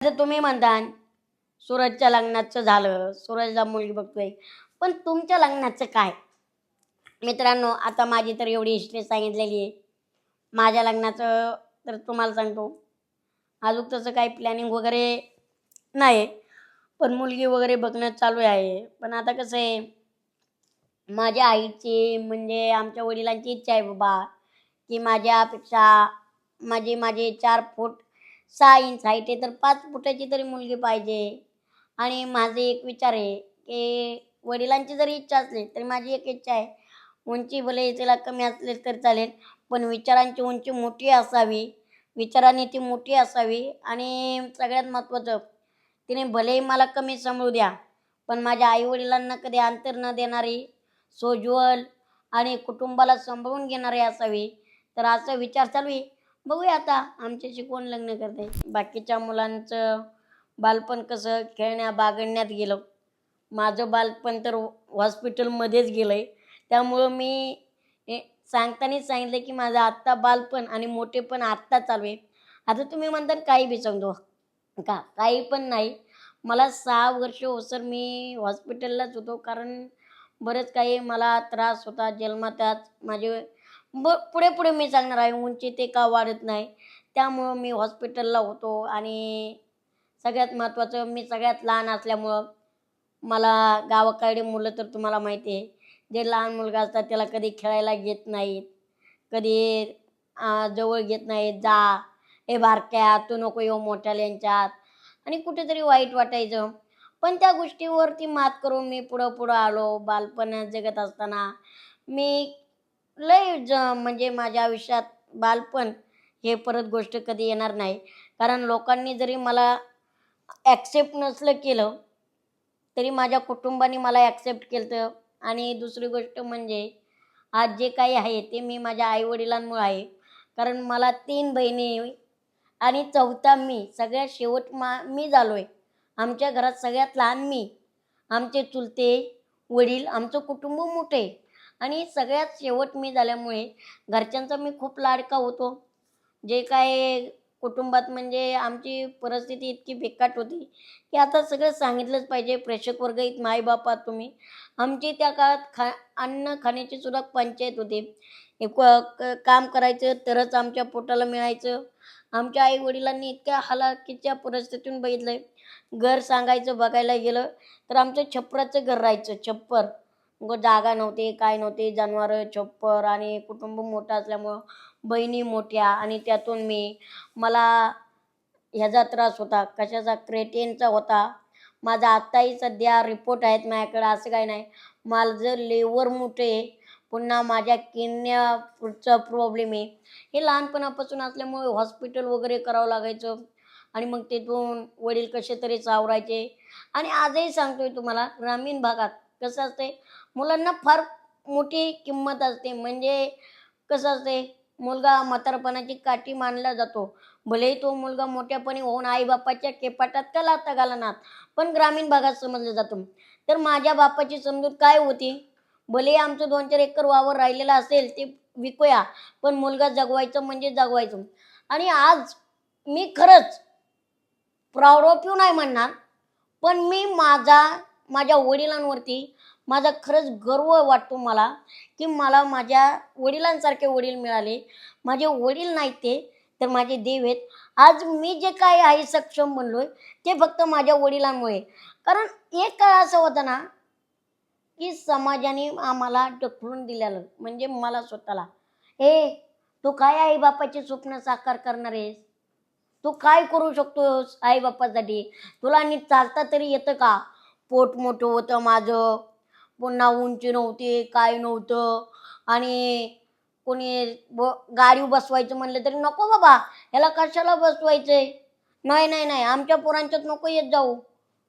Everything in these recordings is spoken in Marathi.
जर तुम्ही म्हणता सूरजच्या लग्नाचं झालं सूरजला मुलगी बघतोय. पण तुमच्या लग्नाचं काय? मित्रांनो आता माझी तर एवढी हिस्ट्री सांगितलेली आहे. माझ्या लग्नाचं तर तुम्हाला सांगतो. अजून तसं काही प्लॅनिंग वगैरे नाही. पण मुलगी वगैरे बघणं चालू आहे. पण आता कसं आहे माझ्या आईची म्हणजे आमच्या वडिलांची इच्छा आहे बाबा की माझ्यापेक्षा माझी माझे चार फूट सहा इंच हाईट आहे तर पाच फुटाची तरी मुलगी पाहिजे. आणि माझे एक विचार आहे की वडिलांची जरी इच्छा असली तरी माझी एक इच्छा आहे उंची भले तिला कमी असले तरी चालेल पण विचारांची उंची मोठी असावी. विचारांनी ती मोठी असावी. आणि सगळ्यात महत्त्वाचं तिने भलेही मला कमी सांभाळू द्या पण माझ्या आईवडिलांना कधी अंतर न देणारी सोज्वल आणि कुटुंबाला सांभाळून घेणारी असावी. तर असं विचार चालू आहे. बघूया आता आमच्याशी कोण लग्न करते बाकीच्या मुलांचं बालपण कसं खेळण्या बागडण्यात गेलं. माझं बालपण तर हॉस्पिटलमध्येच गेलं आहे त्यामुळं मी सांगतानाच सांगितलं की माझं आत्ता बालपण आणि मोठेपण आत्ता चालू आहे. आता तुम्ही म्हणता काही बी सांगतो. का? काही पण नाही. मला सहा वर्ष होसर मी हॉस्पिटललाच होतो. कारण बरंच काही मला त्रास होता जन्मातच. माझे ब पुढे पुढे मी सांगणार आहे. उंची ते का वाढत नाही. त्यामुळं मी हॉस्पिटलला होतो आणि सगळ्यात महत्त्वाचं मी सगळ्यात लहान असल्यामुळं मला गावाकडे मुलं तर तुम्हाला माहिती आहे. जे लहान मुलगा असतात त्याला कधी खेळायला घेत नाहीत. कधी जवळ घेत नाहीत. जा. हे बारक्या तू नको येऊ मोठ्याला यांच्यात. आणि कुठेतरी वाईट वाटायचं. पण त्या गोष्टीवरती मात करून मी पुढं पुढं आलो. बालपण जगत असताना मी लय ज म्हणजे माझ्या आयुष्यात बालपण हे परत गोष्ट कधी येणार नाही. कारण लोकांनी जरी मला ॲक्सेप्ट नसलं केलं तरी माझ्या कुटुंबाने मला ॲक्सेप्ट केलं आणि दुसरी गोष्ट म्हणजे आज जे काही आहे ते मी माझ्या आईवडिलांमुळे आहे. कारण मला तीन बहिणी आणि चौथा मी सगळ्यात शेवट मा मी झालो आहे आमच्या घरात सगळ्यात लहान मी. आमचे चुलते वडील आमचं कुटुंब मोठे आहे. आणि सगळ्यात शेवट मी झाल्यामुळे घरच्यांचा मी खूप लाडका होतो. जे काय कुटुंबात म्हणजे आमची परिस्थिती इतकी बिकट होती की आता सगळं सांगितलंच पाहिजे. प्रेक्षक वर्ग इत मायबापात तुम्ही. आमची त्या काळात खा अन्न खाण्याची सुद्धा पंचायत होती. काम करायचं तरच आमच्या पोटाला मिळायचं. आमच्या आई वडिलांनी इतक्या हलाखीच्या परिस्थितीतून बघितलं घर सांगायचं बघायला गेलं तर आमचं छप्पराचं घर राहायचं छप्पर. जागा नव्हती काय नव्हते. जनावरं छप्पर आणि कुटुंब मोठं असल्यामुळं बहिणी मोठ्या. आणि त्यातून मी मला ह्याचा त्रास होता. कशाचा? क्रेटेनचा होता. माझा आत्ताही सध्या रिपोर्ट आहेत माझ्याकडं असं काही नाही. माझं लेवर मोठे आहे. पुन्हा माझ्या किडन्या पुढचा प्रॉब्लेम आहे. हे लहानपणापासून असल्यामुळे हॉस्पिटल वगैरे करावं लागायचं. आणि मग तिथून वडील कसे तरी सावरायचे. आणि आजही सांगतोय तुम्हाला ग्रामीण भागात कसं असते मुलांना फार मोठी किंमत असते. म्हणजे कसं असते मुलगा म्हातारपणाची काठी मानला जातो. भलेही तो मुलगा मोठ्यापणी होऊन आईबापाच्या केपाटात का लाता घालणार पण ग्रामीण भागात समजलं जातो. तर माझ्या बापाची समजूत काय होती? भले आमचं दोन चार एकर वावर राहिलेलं असेल ते विकूया पण मुलगा जगवायचं म्हणजे जगवायचं. आणि आज मी खरंच प्राऊड ऑफ यू नाही म्हणणार पण मी माझा माझ्या वडिलांवरती माझा खरंच गर्व वाटतो मला की मला माझ्या वडिलांसारखे वडील मिळाले. माझे वडील नाहीत ते तर माझे देव आहेत. आज मी जे काय आहे सक्षम बनलोय ते फक्त माझ्या वडिलांमुळे. कारण एक काळ असं होतं ना की समाजाने आम्हाला ढकलून दिलेलं म्हणजे मला स्वतःला. ए तू काय आई बापाचे स्वप्न साकार करणार आहेस? तू काय करू शकतोस आई बापासाठी तुला नीट चालता तरी येतं का? पोट मोठं होतं माझं. पुन्हा उंची नव्हती काय नव्हतं. आणि कोणी ब गाडी बसवायचं म्हणलं तरी नको बाबा ह्याला कशाला बसवायचंय? नाही नाही नाही आमच्या पोरांच्यात नको येत जाऊ.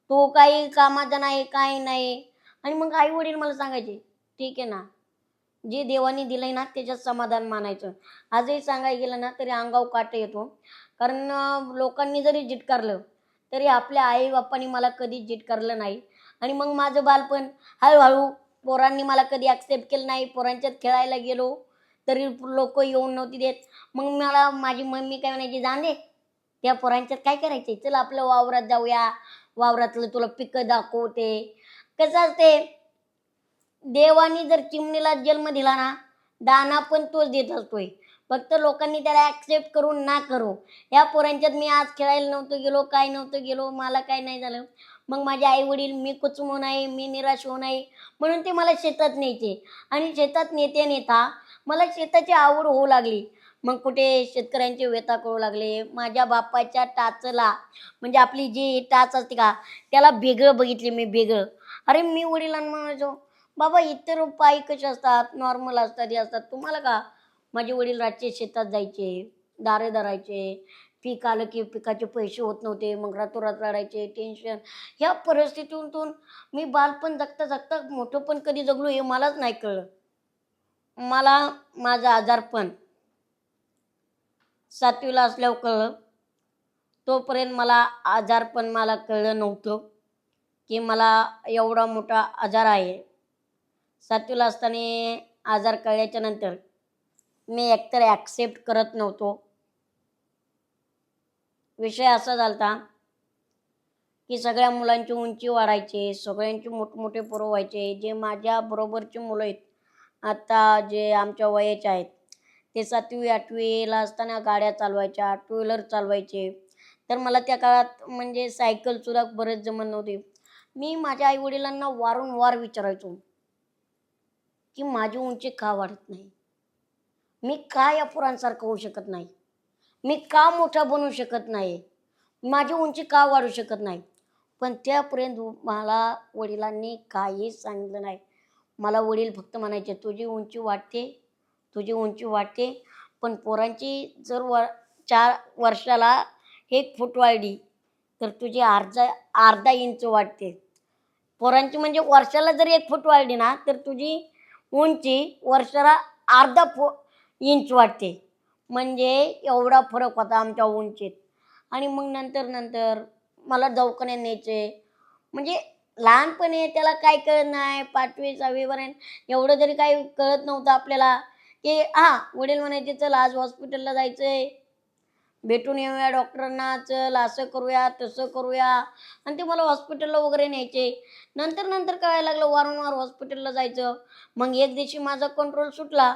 तो काही कामाचा नाही काही नाही. आणि मग आई वडील मला सांगायचे ठीक आहे ना जे देवाने दिलंय ना त्याच्यात समाधान मानायचं. आजही सांगायला गेलं ना तरी अंगाव काट येतो. कारण लोकांनी जरी जिटकारलं तरी आपल्या आई बाप्पांनी मला कधी करलं नाही. आणि मग माझं बालपण हळूहळू पोरांनी मला कधी ॲक्सेप्ट केलं नाही. पोरांच्यात खेळायला गेलो तरी लोक येऊन नव्हती देत. मग मला माझी मम्मी काय म्हणायची जाणे त्या पोरांच्यात काय करायचे चल आपलं वावरात जाऊया. वावरातलं तुला पिकं दाखवते. कसं असते देवानी जर चिमणीला जन्म दिला ना दाना पण तोच देत असतोय. फक्त लोकांनी त्याला ॲक्सेप्ट करून ना करू. या पोरांच्यात मी आज खेळायला नव्हतं गेलो काय नव्हतं गेलो मला काय नाही झालं. मग माझे आई वडील मी कुचमू नाही मी निराश होऊ नाही म्हणून ते मला शेतात न्यायचे. आणि शेतात नेते नेता मला शेताची आवड होऊ लागली. मग कुठे शेतकऱ्यांचे व्यथा करू लागले. माझ्या बापाच्या टाचला म्हणजे आपली जी टाच असते का त्याला वेगळं बघितले मी वेगळं अरे मी वडिलांना म्हणायचो बाबा इतर पायी कसे असतात? नॉर्मल असतात हे असतात. तुम्हाला का माझे वडील रातचे शेतात जायचे दारे धरायचे पीक आलं की पिकाचे पैसे होत नव्हते मग रातोरात रडायचे टेन्शन ह्या परिस्थितीतून मी बालपण जगता जगता मोठं पण कधी जगलो हे मलाच नाही कळलं. मला माझं आजारपण सातवीला असल्यावर कळलं. तोपर्यंत मला आजारपण मला कळलं नव्हतं की मला एवढा मोठा आजार आहे. सातवीला असताना आजार कळल्याच्या नंतर मी एकतर ॲक्सेप्ट करत नव्हतो. विषय असा झालता की सगळ्या मुलांची उंची वाढायची सगळ्यांची मोठमोठे पोरं व्हायचे. जे माझ्या बरोबरची मुलं आहेत आता जे आमच्या वयाचे आहेत ते सातवी आठवीला असताना गाड्या चालवायच्या टू व्हीलर चालवायचे. तर मला त्या काळात म्हणजे सायकलसुद्धा बरेच जमत नव्हते. मी माझ्या आईवडिलांना वारंवार विचारायचो की माझी उंची का वाढत नाही? मी का या पोरांसारखं होऊ शकत नाही? मी का मोठा बनू शकत नाही? माझी उंची का वाढू शकत नाही? पण त्यापर्यंत मला वडिलांनी काहीच सांगितलं नाही. मला वडील फक्त म्हणायचे तुझी उंची वाढते तुझी उंची वाढते पण पोरांची जर वर चार वर्षाला एक फूट वाढली तर तुझी अर्धा अर्धा इंच वाढते. पोरांची म्हणजे वर्षाला जर एक फूट वाढली ना तर तुझी उंची वर्षाला अर्धा फू इंच वाटते म्हणजे एवढा फरक होता आमच्या उंचीत. आणि मग नंतर नंतर मला दवाखान्यात न्यायचे. म्हणजे लहानपणी त्याला काय कळत नाही पाचवी सहावीपर्यंत एवढं जरी काही कळत नव्हतं आपल्याला. की हां वडील म्हणायचे चल आज हॉस्पिटलला जायचं आहे भेटून येऊया डॉक्टरांना. चल असं करूया तसं करूया. आणि ते मला हॉस्पिटलला वगैरे न्यायचे. नंतर नंतर कळायला लागलं वारंवार हॉस्पिटलला जायचं. मग एक दिवशी माझा कंट्रोल सुटला.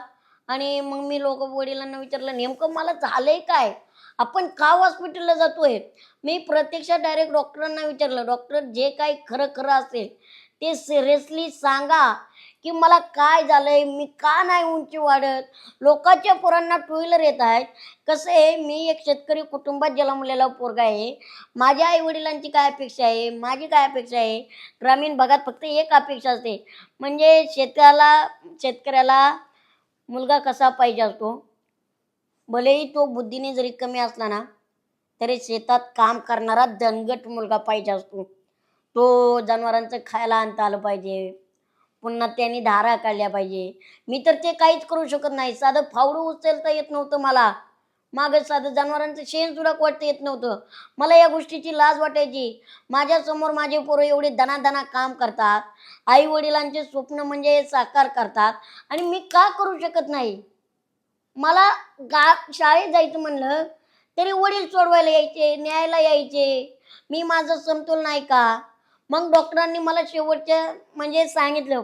आणि मग मी लोक वडिलांना विचारलं नेमकं मला झालंय काय? आपण का हॉस्पिटलला जातोय? मी प्रत्यक्षात डायरेक्ट डॉक्टरांना विचारलं डॉक्टर जे काही खरं खरं असेल ते सिरियसली सांगा की मला काय झालंय? मी का नाही उंची वाढत? लोकांच्या पोरांना टू व्हीलर येत आहेत. कसं आहे? मी एक शेतकरी कुटुंबात जन्मलेला पोरगा आहे. माझ्या आई वडिलांची काय अपेक्षा आहे? माझी काय अपेक्षा आहे? ग्रामीण भागात फक्त एक अपेक्षा असते. म्हणजे शेतकऱ्याला शेतकऱ्याला मुलगा कसा पाहिजे असतो? भलेही तो बुद्धीने जरी कमी असला ना तरी शेतात काम करणारा दणगट मुलगा पाहिजे असतो. तो जनावरांचं खायला आणता आलं पाहिजे. पुन्हा त्यांनी धारा काढल्या पाहिजे. मी तर ते काहीच करू शकत नाही. साधं फावडं उचलता येत नव्हतं मला. मागं साधं जनावरांचं शेण सुद्धा वाटतं येत नव्हतं. मला या गोष्टीची लाज वाटायची. माझ्यासमोर माझे पोरं एवढे दणादणा काम करतात. आई वडिलांचे स्वप्न म्हणजे साकार करतात. आणि मी का करू शकत नाही? मला गा शाळेत जायचं म्हणलं तरी वडील सोडवायला यायचे न्यायला यायचे. मी माझं समतोल नाही का? मग डॉक्टरांनी मला शेवटच्या म्हणजे सांगितलं.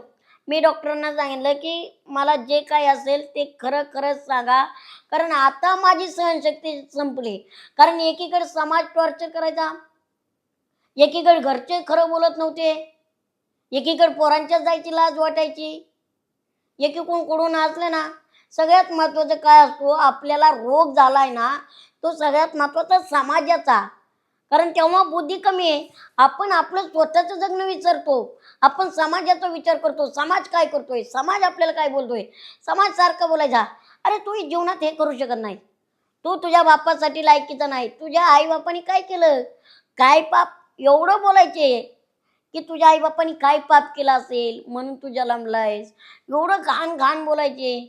मी डॉक्टरांना सांगितलं की मला जे काय असेल ते खरं खरंच सांगा. कारण आता माझी सहनशक्ती संपली. कारण एकीकडे समाज टॉर्चर करायचा एकीकडे घरचे खरं बोलत नव्हते एकीकडे पोरांच्याच जायची लाज वाटायची एकीकडून कुठून असलं ना सगळ्यात महत्त्वाचं काय असतो आपल्याला रोग झालाय ना तो सगळ्यात महत्त्वाचा समाजाचा. कारण तेव्हा बुद्धी कमी आहे आपण आपलं स्वतःचं जगणं विचारतो आपण समाजाचा विचार करतो समाज काय करतोय समाज आपल्याला काय बोलतोय समाज सारखं बोलायचा. अरे तू जीवनात हे करू शकत नाही. तू तुझ्या बापासाठी लायकीचा नाही. तुझ्या आईबापाने काय केलं? काय पाप? एवढं बोलायचे की तुझ्या आईबापांनी काय पाप केलं असेल म्हणून तू जन्मलायस. एवढं घाण घाण बोलायचे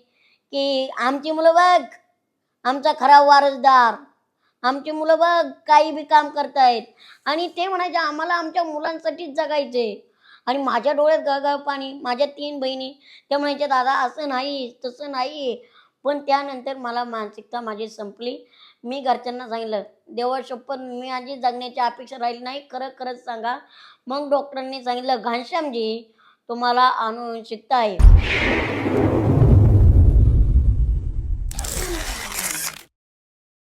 की आमची मुलं बघ आमचा खरा वारसदार आमची मुलं बघ काही बी काम करतायत. आणि ते म्हणायचे आम्हाला आमच्या मुलांसाठीच जगायचे आणि माझ्या डोळ्यात गळगळ पाणी माझ्या तीन बहिणी त्या म्हणायच्या दादा असं नाही तसं नाही. पण त्यानंतर मला मानसिकता माझी संपली. मी घरच्यांना सांगितलं देवा शपथ मी आजी जगण्याची अपेक्षा राहिली नाही. खरं खरंच सांगा. मग डॉक्टरांनी सांगितलं घनश्यामजी तुम्हाला अनुवंशिकता आहे.